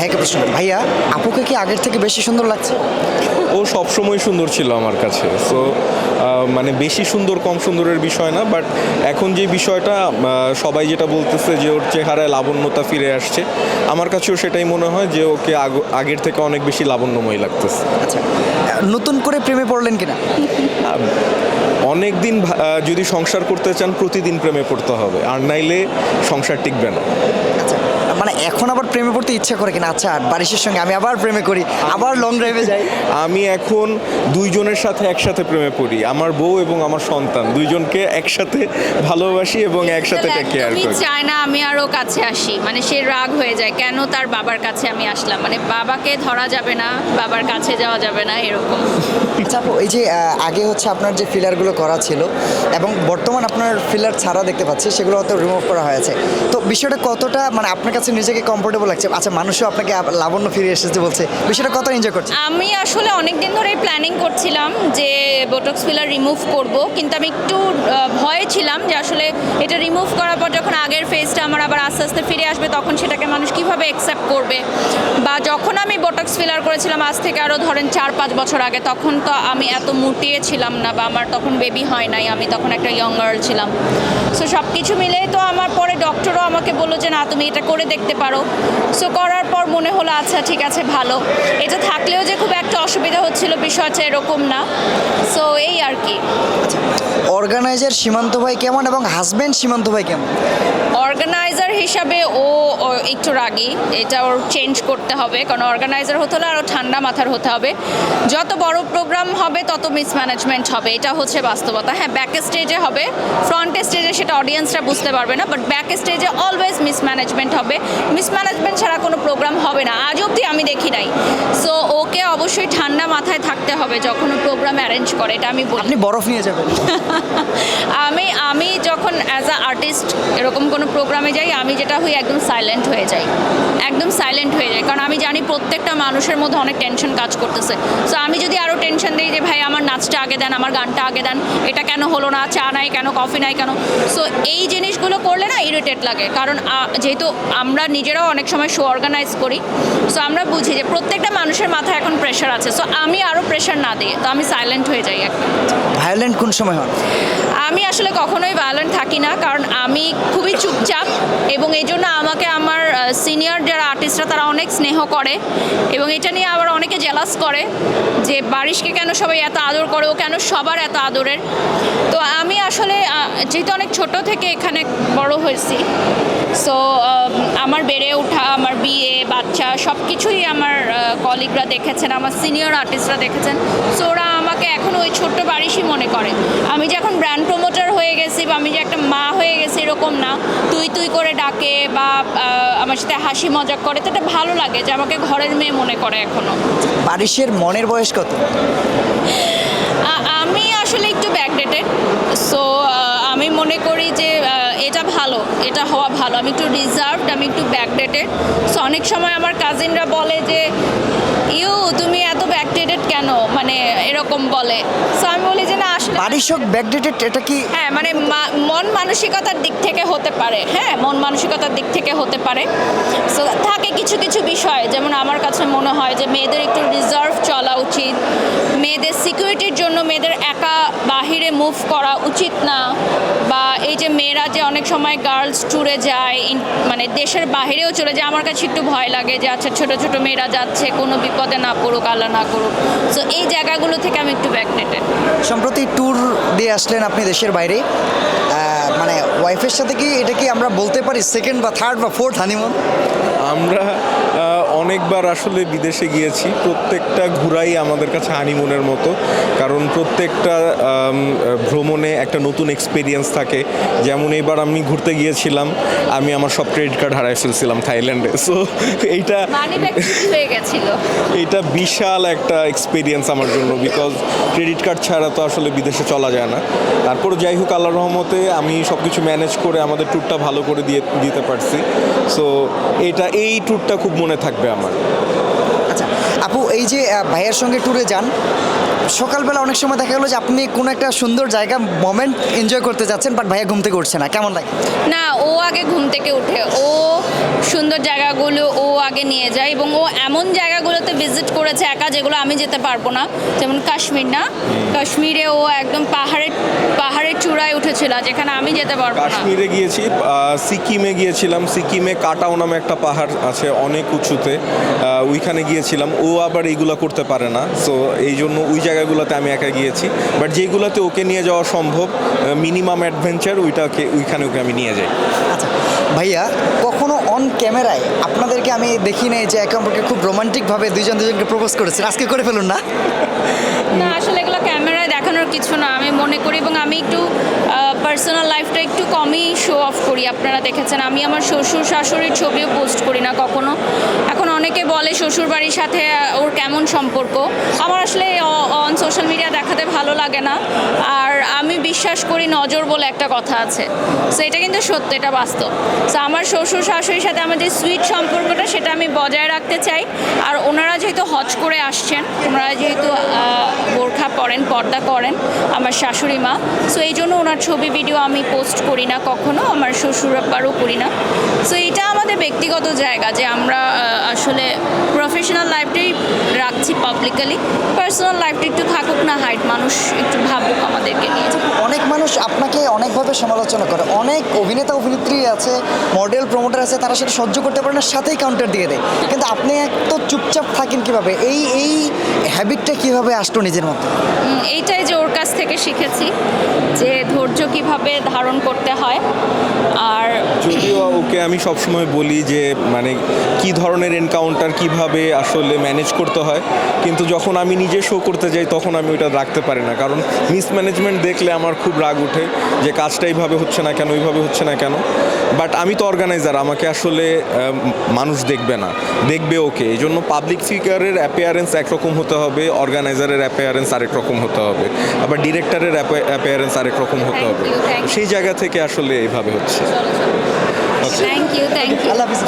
ভাইয়াকে প্রশ্ন করি। ভাইয়া আপুকে কি আগের থেকে বেশি সুন্দর লাগছে? ও সবসময় সুন্দর ছিল আমার কাছে। সো মানে বেশি সুন্দর কম সুন্দরের বিষয় না বাট এখন যে বিষয়টা সবাই যেটা বলতেছে যে ওর চেহারায় লাবণ্যতা ফিরে আসছে আমার কাছেও সেটাই মনে হয় যে ওকে আগ- আগের থেকে অনেক বেশি লাবণ্যময় লাগতেছে। আচ্ছা নতুন করে প্রেমে পড়লেন কিনা? অনেক দিন যদি সংসার করতে চান প্রতিদিন প্রেমে পড়তে হবে আর নাইলে সংসার টিকবে না। আচ্ছা মানে এখন আবার প্রেমে পড়তে ইচ্ছা করে কিনা? আচ্ছা বারিশের সঙ্গে আমি আবার প্রেমে করি আবার লং ড্রাইভে যাই। আমি এখন দুইজনের সাথে একসাথে প্রেমে পড়ি আমার বউ এবং আমার সন্তান। দুইজনকে একসাথে ভালোবাসি এবং একসাথে টেক কেয়ার করি। চায় না আমি আরও কাছে আসি মানে সে রাগ হয়ে যায় কেন তার বাবার কাছে আমি আসলাম? মানে বাবাকে ধরা যাবে না বাবার কাছে যাওয়া যাবে না এরকম। আচ্ছা আপু এই যে আগে হচ্ছে আপনার যে ফিলারগুলো করা ছিল এবং বর্তমান আপনার ফিলার ছাড়া দেখতে পাচ্ছি সেগুলো হয়তো রিমুভ করা হয়েছে। তো বিষয়টা কতটা মানে আপনার কাছে নিজেকে কমফোর্টেবল লাগছে। আচ্ছা মানুষও আপনাকে লাবণ্য ফিরে এসেছে বলছে। বিষয়টা কত এনজয় করছে? আমি আসলে অনেকদিন ধরে এই প্ল্যানিং বোটক্স ফিলার রিমুভ করব। কিন্তু আমি একটু ভয়ে ছিলাম যে আসলে এটা রিমুভ করার পর যখন আগের ফেসটা আমার আবার আস্তে আস্তে ফিরে আসবে, তখন সেটাকে মানুষ কীভাবে অ্যাকসেপ্ট করবে? বা যখন আমি বোটক্স ফিলার করেছিলাম আজ থেকে আরও ধরেন চার পাঁচ বছর আগে, তখন তো আমি এত মুটিয়ে ছিলাম না বা আমার তখন বেবি হয় নাই, আমি তখন একটা ইয়ং গার্ল ছিলাম। সো সব কিছু মিলেই তো আমার পরে ডক্টরও আমাকে বলল যে, না, তুমি এটা করে দেখতে পারো। সো করার পর মনে হলো আচ্ছা ঠিক আছে, ভালো। এটা থাকলেও যে খুব একটা অসুবিধা হচ্ছিল আছে এরকম না। সো এই আর কি। অর্গানাইজার সীমান্ত ভাই কেমন এবং হাজবেন্ড সীমান্ত ভাই কেমন? অর্গানাইজার হিসাবে ও ও একটু রাগি। এটা ওর চেঞ্জ করতে হবে কারণ অর্গানাইজার হতে হলে আরও ঠান্ডা মাথার হতে হবে। যত বড় প্রোগ্রাম হবে তত মিসম্যানেজমেন্ট হবে। এটা হচ্ছে বাস্তবতা। হ্যাঁ ব্যাক স্টেজে হবে। ফ্রন্ট স্টেজে সেটা অডিয়েন্সরা বুঝতে পারবে না বাট ব্যাক স্টেজে অলওয়েজ মিসম্যানেজমেন্ট হবে। মিসম্যানেজমেন্ট ছাড়া কোনো প্রোগ্রাম হবে না। আজ অবধি আমি দেখি নাই সো ওকে অবশ্যই ঠান্ডা মাথায় থাকতে হবে যখন প্রোগ্রাম অ্যারেঞ্জ করে এটা আমি বলি। আপনি বরফ নিয়ে যাবেন। আমি আমি যখন অ্যাজ আ আর্টিস্ট এরকম কোনো প্রোগ্রামে যাই আমি যেটা হই একদম সাইলেন্ট হয়ে যাই। একদম সাইলেন্ট হয়ে যাই। কারণ আমি জানি প্রত্যেকটা মানুষের মধ্যে অনেক টেনশন কাজ করতেছে। সো আমি যদি আরও টেনশন দিই যে ভাই আমার নাচটা আগে দেন আমার গানটা আগে দেন এটা কেন হলো না? চা নাই কেন? কফি নাই কেন? সো এই জিনিসগুলো করলে না ইরিটেট লাগে। কারণ যেহেতু আমরা নিজেরাও অনেক সময় শো অর্গানাইজ করি সো আমরা বুঝি যে প্রত্যেকটা মানুষের মাথায় এখন প্রেশার আছে। সো আমি আরও প্রেশার না দিয়ে তো আমি সাইলেন্ট হয়ে যাই একদম ভায়োলেন্ট কোন সময় হন আমি আসলে কখনোই ভায়োলেন্ট থাকি না কারণ আমি খুবই চুপচাপ এবং এই জন্য আমাকে আমার সিনিয়র যারা আর্টিস্টরা তারা অনেক স্নেহ করে এবং এটা নিয়ে আবার অনেকে জেলাস করে যে বারিশকে কেন সবাই এত আদর করে ও কেন সবার এত আদরের। তো আমি আসলে যেহেতু অনেক ছোট থেকে এখানে বড় হয়েছি সো আমার বেড়ে ওঠা আমার বিয়ে বাচ্চা সব কিছুই আমার কলিগরা দেখেছেন, আমার সিনিয়র আর্টিস্টরা দেখেছেন সো ওরা আমাকে এখন ওই ছোট্ট বারিশই মনে করে। আমি যে এখন ব্র্যান্ড প্রমোটার হয়ে গেছি বা আমি যে একটা মা হয়ে গেছি এরকম না, তুই তুই করে ডাকে বা আমার সাথে হাসি মজা করে, তো এটা ভালো লাগে যে আমাকে ঘরের মেয়ে মনে করে এখনও বারিশের মনের বয়স কত? আমি আসলে একটু ব্যাকডেটেড সো আমি মনে করি যে এটা ভালো, এটা হওয়া ভালো। আমি একটু রিজার্ভড আমি একটু ব্যাকডেটেড সো অনেক সময় আমার কাজিনরা বলে যে ইউ তুমি এত ব্যাকডেটেড কেন? মানে এরকম বলে। সো আমি বলি যে না আসলে বারিশ হোক ব্যাকডেটেড এটা কি হ্যাঁ মানে মন মানসিকতার দিক থেকে হতে পারে। হ্যাঁ মন মানসিকতার দিক থেকে হতে পারে। সো থাকে কিছু কিছু বিষয় যেমন আমার কাছে মনে হয় যে মেয়েদের একটু রিজার্ভ চলা উচিত। মেয়েদের সিকিউরিটির জন্য মেয়েদের একা বাহিরে মুভ করা উচিত না। বা এই যে মেয়েরা যে অনেক সময় গার্লস ট্যুরে যায় মানে দেশের বাহিরেও চলে যায় আমার কাছে একটু ভয় লাগে যে আচ্ছা ছোট ছোট মেয়েরা যাচ্ছে কোনো বিপদে না পড়ুক আল্লাহ না করুক। সো এই জায়গাগুলো থেকে আমি একটু ব্যাকনেটেড সম্প্রতি ট্যুর দিয়ে আসলেন আপনি দেশের বাইরে। আহ, মানে ওয়াইফের সাথে কি এটা কি আমরা বলতে পারি সেকেন্ড বা থার্ড বা ফোর্থ হানিমুন আমরা অনেকবার আসলে বিদেশে গিয়েছি প্রত্যেকটা ঘুরাই আমাদের কাছে হানিমুনের মতো। কারণ প্রত্যেকটা ভ্রমণে একটা নতুন এক্সপিরিয়েন্স থাকে। যেমন এবার আমি ঘুরতে গিয়েছিলাম আমি আমার সব ক্রেডিট কার্ড হারাই ফেলছিলাম থাইল্যান্ডে। সো এইটা এটা বিশাল একটা এক্সপিরিয়েন্স আমার জন্য। বিকজ ক্রেডিট কার্ড ছাড়া তো আসলে বিদেশে চলা যায় না। তারপর যাই হোক আল্লাহ রহমতে আমি সব কিছু ম্যানেজ করে আমাদের ট্যুরটা ভালো করে দিয়ে দিতে পারছি। সো এটা এই ট্যুরটা খুব মনে থাকবে আমার। আচ্ছা আপু এই যে ভাইয়ের সঙ্গে ট্যুরে যান সকালবেলা অনেক সময় দেখা গেলো যে আপনি কোনো একটা সুন্দর জায়গা মোমেন্ট এনজয় করতে যাচ্ছেন বাট ভাইয়া ঘুম থেকে উঠছে না। কেমন লাগে? না ও আগে ঘুম থেকে উঠে। ও সুন্দর জায়গাগুলো ও আগে নিয়ে যায় এবং ও এমন জায়গাগুলোতে ভিজিট করেছে একা যেগুলো আমি যেতে পারব না। যেমন কাশ্মীর না? কাশ্মীরে ও একদম পাহাড়ের পাহাড়ের চূড়ায় উঠেছিল যেখানে আমি যেতে পারব না। কাশ্মীরে গিয়েছি সিকিমে গিয়েছিলাম। সিকিমে কাটাও নামে একটা পাহাড় আছে অনেক উঁচুতে। ওইখানে গিয়েছিলাম। ও আবার এইগুলো করতে পারে না। সো এই জন্য ওই জায়গাগুলোতে আমি একা গিয়েছি। বাট যেগুলোতে ওকে নিয়ে যাওয়া সম্ভব মিনিমাম অ্যাডভেঞ্চার ওইটাকে ওইখানে ওকে আমি নিয়ে যাই। আচ্ছা ভাইয়া কখনো অন ক্যামেরায় আপনাদেরকে আমি দেখি নাই যে একে অপরকে খুব রোমান্টিকভাবে দুইজন দুজনকে প্রপোজ করেছেন আজকে করে ফেলুন না। না, আসলে এগুলো ক্যামেরায় দেখানোর কিছু না, আমি মনে করি এবং আমি একটু পার্সোনাল লাইফটা একটু কমই শো অফ করি। আপনারা দেখেছেন, আমি আমার শ্বশুর শাশুড়ির ছবিও পোস্ট করি না কখনো। এখন অনেকে বলে শ্বশুর বাড়ির সাথে ওর কেমন সম্পর্ক। আমার আসলে অন সোশ্যাল মিডিয়া দেখাতে ভালো লাগে না। আর আমি বিশ্বাস করি নজর বলে একটা কথা আছে। সো এটা কিন্তু সত্য, এটা বাস্তব। সো আমার শ্বশুর শাশুড়ির সাথে আমার যে সুইট সম্পর্কটা সেটা আমি বজায় রাখতে চাই। আর ওনারা যেহেতু হজ করে আসছেন, ওনারা যেহেতু বোরখা পরেন, পর্দা করেন, আমার শাশুড়ি মা। সো এই জন্য ওনার ছবি ভিডিও আমি পোস্ট করি না কখনো, আমার শ্বশুর আব্বারও করি না। সো এটা আমাদের ব্যক্তিগত জায়গা যে আমরা আসলে প্রফেশনাল লাইফটাই রাখছি পাবলিকালি পার্সোনাল লাইফটা একটু থাকুক না হাইট মানুষ একটু ভাবুক আমাদেরকে নিয়ে। অনেক মানুষ আপনাকে অনেকভাবে সমালোচনা করে। অনেক অভিনেতা অভিনেত্রী আছে মডেল প্রমোটার আছে তারা সেটা সহ্য করতে পারে না সাথেই কাউন্টার দিয়ে দেয়। কিন্তু আপনি তো চুপচাপ থাকেন কীভাবে? এই এই হ্যাবিটটা কীভাবে আসলো নিজের মধ্যে? উম, এইটাই যে কাছ থেকে শিখেছি যে ধৈর্য কীভাবে ধারণ করতে হয়। আর যদিও ওকে আমি সবসময় বলি যে মানে কি ধরনের এনকাউন্টার কীভাবে আসলে ম্যানেজ করতে হয়, কিন্তু যখন আমি নিজে শো করতে যাই, তখন আমি ওইটা রাখতে পারি না। কারণ মিসম্যানেজমেন্ট দেখলে আমার খুব রাগ ওঠে যে, কাজটা এইভাবে হচ্ছে না কেন, ওইভাবে হচ্ছে না কেন? বাট আমি তো অর্গানাইজার আমাকে আসলে মানুষ দেখবে না, দেখবে ওকে। এই জন্য পাবলিক ফিগারের অ্যাপিয়ারেন্স একরকম হতে হবে অর্গানাইজারের অ্যাপিয়ারেন্স আরেক রকম হতে হবে। আবার ডিরেক্টরের অ্যাপিয়ারেন্স আরেক রকম হতে হবে. সেই জায়গা থেকে আসলে এইভাবে হচ্ছে। থ্যাংক ইউ থ্যাংক ইউ আল্লাহ হাফিজ।